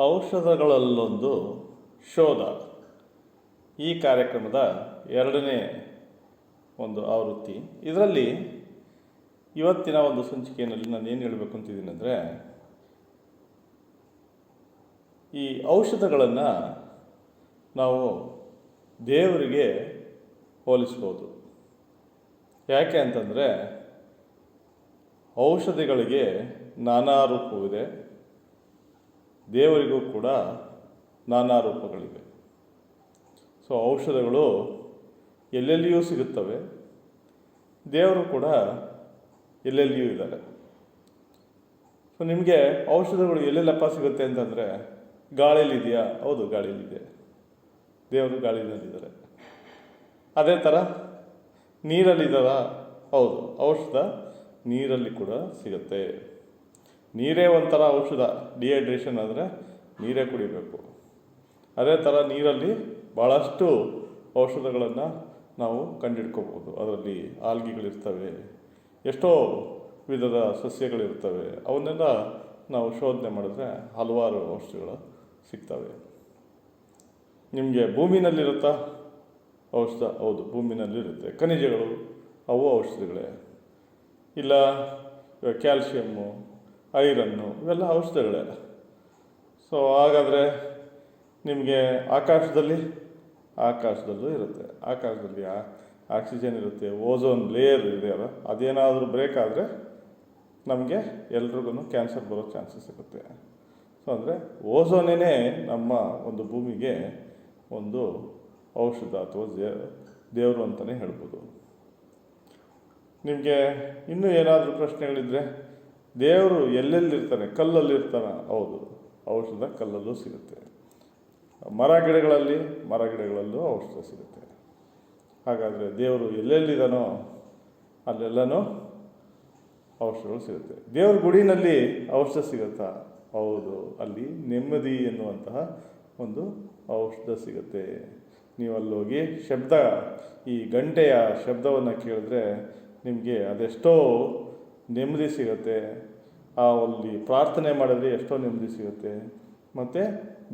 ಔಷಧಗಳಲ್ಲೊಂದು ಶೋಧ. ಈ ಕಾರ್ಯಕ್ರಮದ ಎರಡನೇ ಒಂದು ಆವೃತ್ತಿ. ಇದರಲ್ಲಿ ಇವತ್ತಿನ ಒಂದು ಸಂಚಿಕೆಯಲ್ಲಿ ನಾನು ಏನು ಹೇಳಬೇಕು ಅಂತಿದ್ದೀನಿ ಅಂದರೆ, ಈ ಔಷಧಗಳನ್ನು ನಾವು ದೇವರಿಗೆ ಹೋಲಿಸ್ಬೋದು. ಯಾಕೆ ಅಂತಂದರೆ, ಔಷಧಿಗಳಿಗೆ ನಾನಾ ರೂಪವಿದೆ. ದೇವರಿಗೂ ಕೂಡ ನಾನಾ ರೂಪಗಳಿವೆ. ಸೊ ಔಷಧಗಳು ಎಲ್ಲೆಲ್ಲಿಯೂ ಸಿಗುತ್ತವೆ. ದೇವರು ಕೂಡ ಎಲ್ಲೆಲ್ಲಿಯೂ ಇದ್ದಾರೆ. ಸೊ ನಿಮಗೆ ಔಷಧಗಳು ಎಲ್ಲೆಲ್ಲಪ್ಪ ಸಿಗುತ್ತೆ ಅಂತಂದರೆ ಗಾಳಿಯಲ್ಲಿದೆಯಾ? ಹೌದು, ಗಾಳಿಯಲ್ಲಿದೆ. ದೇವರು ಗಾಳಿಯಲ್ಲಿದ್ದಾರೆ. ಅದೇ ಥರ ನೀರಲ್ಲಿದ್ದಾರಾ? ಹೌದು, ಔಷಧ ನೀರಲ್ಲಿ ಕೂಡ ಸಿಗುತ್ತೆ. ನೀರೇ ಒಂಥರ ಔಷಧ ಡಿಹೈಡ್ರೇಷನ್ ಆದರೆ ನೀರೇ ಕುಡಿಬೇಕು. ಅದೇ ಥರ ನೀರಲ್ಲಿ ಭಾಳಷ್ಟು ಔಷಧಗಳನ್ನು ನಾವು ಕಂಡುಹಿಡ್ಕೋಬೋದು ಅದರಲ್ಲಿ ಆಲ್ಗಿಗಳಿರ್ತವೆ, ಎಷ್ಟೋ ವಿಧದ ಸಸ್ಯಗಳಿರ್ತವೆ, ಅವನ್ನೆಲ್ಲ ನಾವು ಶೋಧನೆ ಮಾಡಿದ್ರೆ ಹಲವಾರು ಔಷಧಿಗಳು ಸಿಗ್ತವೆ. ನಿಮಗೆ ಭೂಮಿನಲ್ಲಿರುತ್ತಾ? ಔಷಧ, ಹೌದು, ಭೂಮಿನಲ್ಲಿರುತ್ತೆ. ಖನಿಜಗಳು, ಅವು ಔಷಧಿಗಳೇ. ಇಲ್ಲ ಕ್ಯಾಲ್ಶಿಯಮ್ಮು ಐರನ್ನು, ಇವೆಲ್ಲ ಔಷಧಗಳೇ. ಸೊ ಹಾಗಾದರೆ ನಿಮಗೆ ಆಕಾಶದಲ್ಲಿ? ಆಕಾಶದಲ್ಲೂ ಇರುತ್ತೆ. ಆಕಾಶದಲ್ಲಿ ಆಕ್ಸಿಜನ್ ಇರುತ್ತೆ. ಓಝೋನ್ ಲೇಯರ್ ಇದೆ ಅಲ್ಲ, ಅದೇನಾದರೂ ಬ್ರೇಕ್ ಆದರೆ ನಮಗೆ ಎಲ್ರಿಗೂ ಕ್ಯಾನ್ಸರ್ ಬರೋ ಚಾನ್ಸಸ್ ಇರುತ್ತೆ ಸೊ ಅಂದರೆ ಓಝೋನೇ ನಮ್ಮ ಒಂದು ಭೂಮಿಗೆ ಒಂದು ಔಷಧ ಅಥವಾ ದೇವರು ಅಂತಲೇ ಹೇಳ್ಬೋದು. ನಿಮಗೆ ಇನ್ನೂ ಏನಾದರೂ ಪ್ರಶ್ನೆಗಳಿದ್ದರೆ ದೇವರು ಎಲ್ಲೆಲ್ಲಿರ್ತಾನೆ? ಕಲ್ಲಲ್ಲಿರ್ತಾನೆ? ಹೌದು. ಔಷಧ ಕಲ್ಲಲ್ಲೂ ಸಿಗುತ್ತೆ. ಮರ ಗಿಡಗಳಲ್ಲಿ, ಮರ ಗಿಡಗಳಲ್ಲೂ ಔಷಧ ಸಿಗುತ್ತೆ. ಹಾಗಾದರೆ ದೇವರು ಎಲ್ಲೆಲ್ಲಿದ್ದಾನೋ ಅಲ್ಲೆಲ್ಲನೂ ಔಷಧಗಳು ಸಿಗುತ್ತೆ. ದೇವ್ರ ಗುಡಿನಲ್ಲಿ ಔಷಧ ಸಿಗುತ್ತಾ? ಹೌದು. ಅಲ್ಲಿ ನೆಮ್ಮದಿ ಎನ್ನುವಂತಹ ಒಂದು ಔಷಧ ಸಿಗುತ್ತೆ. ನೀವು ಅಲ್ಲೋಗಿ ಶಬ್ದ, ಈ ಗಂಟೆಯ ಶಬ್ದವನ್ನು ಕೇಳಿದ್ರೆ ನಿಮಗೆ ಅದೆಷ್ಟೋ ನೆಮ್ಮದಿ ಸಿಗುತ್ತೆ. ಆ ಅಲ್ಲಿ ಪ್ರಾರ್ಥನೆ ಮಾಡಿದ್ರೆ ಎಷ್ಟೋ ನೆಮ್ಮದಿ ಸಿಗುತ್ತೆ. ಮತ್ತು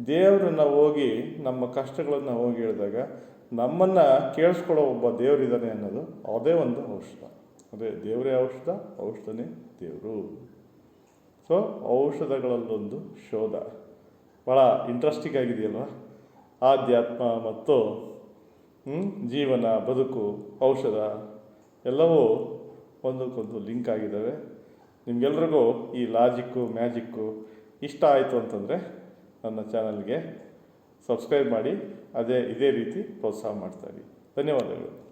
ದೇವರನ್ನ ಹೋಗಿ ನಮ್ಮ ಕಷ್ಟಗಳನ್ನು ಹೋಗಿ ಹೇಳಿದಾಗ ನಮ್ಮನ್ನು ಕೇಳಿಸ್ಕೊಳ್ಳೋ ಒಬ್ಬ ದೇವರಿದ್ದಾನೆ ಅನ್ನೋದು ಅದೇ ಒಂದು ಔಷಧ. ಅದೇ ದೇವರೇ ಔಷಧ, ಔಷಧನೇ ದೇವರು. ಸೊ ಔಷಧಗಳಲ್ಲೊಂದು ಶೋಧ. ಭಾಳ ಇಂಟ್ರೆಸ್ಟಿಂಗ್ ಆಗಿದೆಯಲ್ವ? ಆಧ್ಯಾತ್ಮ ಮತ್ತು ಜೀವನ, ಬದುಕು, ಔಷಧ, ಎಲ್ಲವೂ ಒಂದಕ್ಕೊಂದು ಲಿಂಕ್ ಆಗಿದ್ದಾವೆ. ನಿಮಗೆಲ್ರಿಗೂ ಈ ಲಾಜಿಕ್ಕು, ಮ್ಯಾಜಿಕ್ಕು ಇಷ್ಟ ಆಯಿತು ಅಂತಂದರೆ ನನ್ನ ಚಾನಲ್ಗೆ ಸಬ್ಸ್ಕ್ರೈಬ್ ಮಾಡಿ, ಅದೇ, ಇದೇ ರೀತಿ ಪ್ರೋತ್ಸಾಹ ಮಾಡ್ತಾಯಿರಿ ಧನ್ಯವಾದಗಳು.